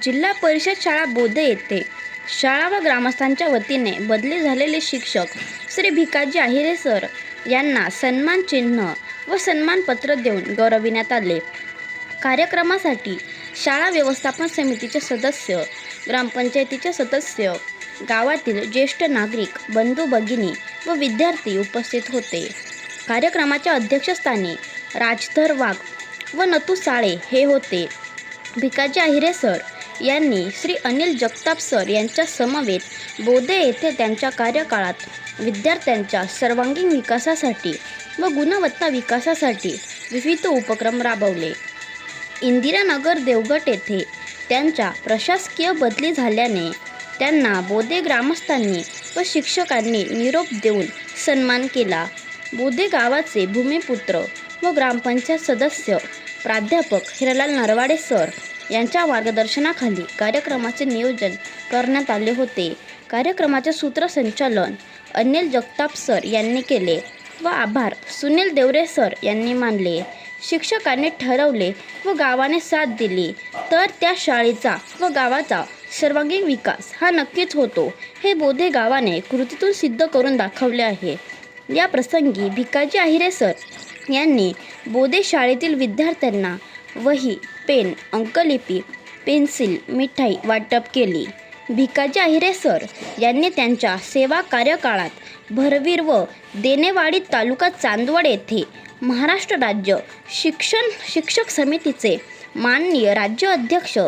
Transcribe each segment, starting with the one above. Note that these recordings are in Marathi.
जिल्हा परिषद शाळा बोधे येथे शाळा व ग्रामस्थांच्या वतीने बदली झालेले शिक्षक श्री भिकाजी आहिरे सर यांना सन्मान चिन्ह व सन्मानपत्र देऊन गौरविण्यात आले. कार्यक्रमासाठी शाळा व्यवस्थापन समितीचे सदस्य ग्रामपंचायतीचे सदस्य गावातील ज्येष्ठ नागरिक बंधू भगिनी व विद्यार्थी उपस्थित होते. कार्यक्रमाच्या अध्यक्षस्थानी राजधर वाघ व नतू साळे हे होते. भिकाजी आहिरे सर यांनी श्री अनिल जगताप सर यांच्या समवेत बोधे येथे त्यांच्या कार्यकाळात विद्यार्थ्यांच्या सर्वांगीण विकासासाठी व गुणवत्ता विकासासाठी विविध उपक्रम राबवले. इंदिरानगर देवगट येथे त्यांच्या प्रशासकीय बदली झाल्याने त्यांना बोधे ग्रामस्थांनी व शिक्षकांनी निरोप देऊन सन्मान केला. बोधे गावाचे भूमिपुत्र व ग्रामपंचायत सदस्य प्राध्यापक हिरालाल नरवाडे सर यांच्या मार्गदर्शनाखाली कार्यक्रमाचे नियोजन करण्यात आले होते. कार्यक्रमाचे सूत्रसंचालन अनिल जगताप सर यांनी केले व आभार सुनील देवरे सर यांनी मानले. शिक्षकांनी ठरवले व गावाने साथ दिली. तर त्या शाळेचा व गावाचा सर्वांगीण विकास हा नक्कीच होतो हे बोधे गावाने कृतीतून सिद्ध करून दाखवले आहे. या प्रसंगी भिकाजी आहिरे सर यांनी बोधे शाळेतील विद्यार्थ्यांना वही पेन अंकलिपी पेन्सिल मिठाई वाटप केली. भिकाजी आहिरे सर यांनी त्यांच्या सेवा कार्यकाळात भरवीर व देणेवाडी तालुका चांदवड येथे महाराष्ट्र राज्य शिक्षण शिक्षक समितीचे माननीय राज्य अध्यक्ष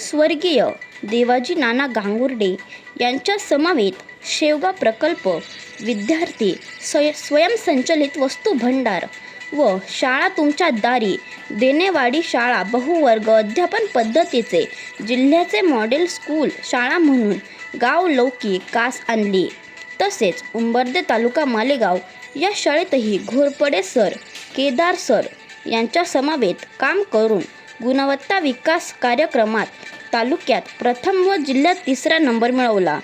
स्वर्गीय देवाजी नाना गांगुर्डे यांच्या समवेत शेवगा प्रकल्प विद्यार्थी स्वय स्वयंसंचलित वस्तू भंडार व शाळा तुमच्या दारी. देनेवाडी शाळा बहुवर्ग अध्यापन पद्धतीचे. जिल्ह्याचे मॉडेल स्कूल शाळा म्हणून गाव लौकी कास आणली. तसेच उंबर्दे तालुका मालेगाव या शाळेतही घोरपडे सर केदार सर यांच्या समवेत काम करून गुणवत्ता विकास कार्यक्रमात तालुक्यात प्रथम व जिल्ह्यात तिसरा नंबर मिळवला.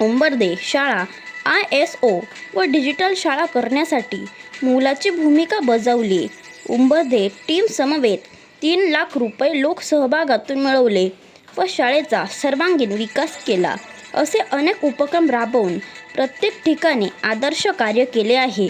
उंबर्दे शाळा आय एस ओ व डिजिटल शाळा करण्यासाठी मोलाची भूमिका बजावली. उंबरदे टीम समवेत तीन लाख रुपये लोकसहभागातून मिळवले व शाळेचा सर्वांगीण विकास केला. असे अनेक उपक्रम राबवून प्रत्येक ठिकाणी आदर्श कार्य केले आहे.